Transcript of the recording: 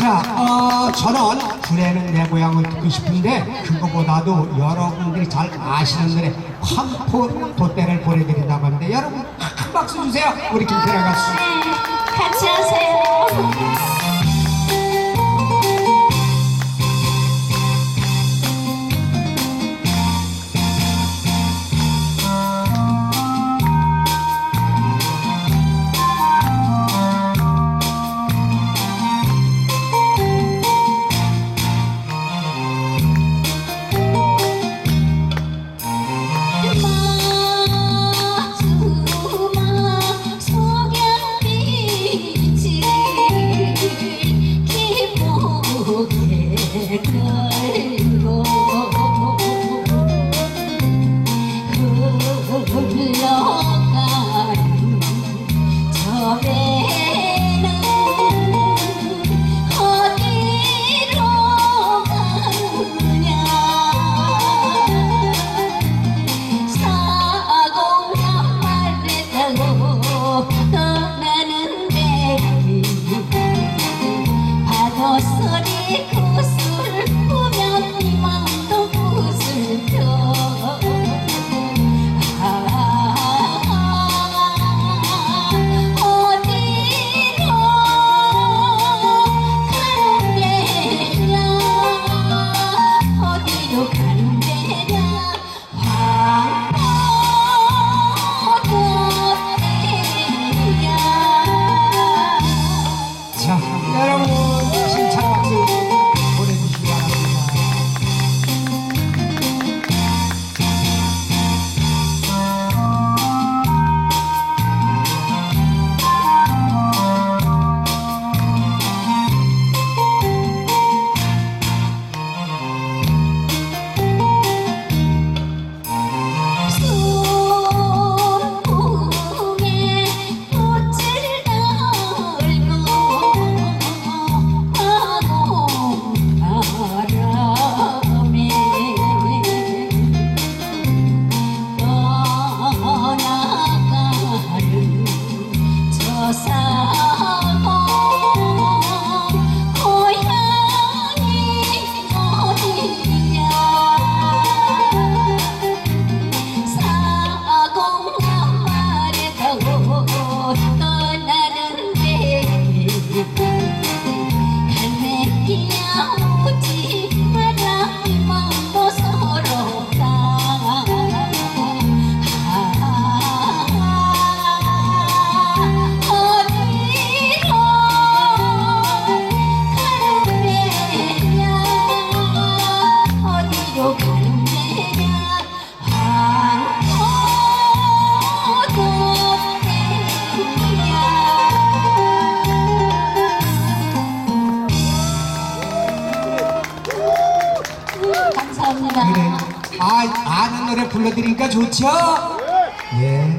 자, 어, 저는 구레는 내 고향을 듣고 싶은데 그거보다도 여러분들이 잘 아시는 노래 황포 돛대를 보내드린다고 하는데 여러분 큰 박수 주세요. 우리 김태라 가수. 네, 같이 저 감사합니다. 그래. 아, 아는 노래 불러드리니까 좋죠? 예.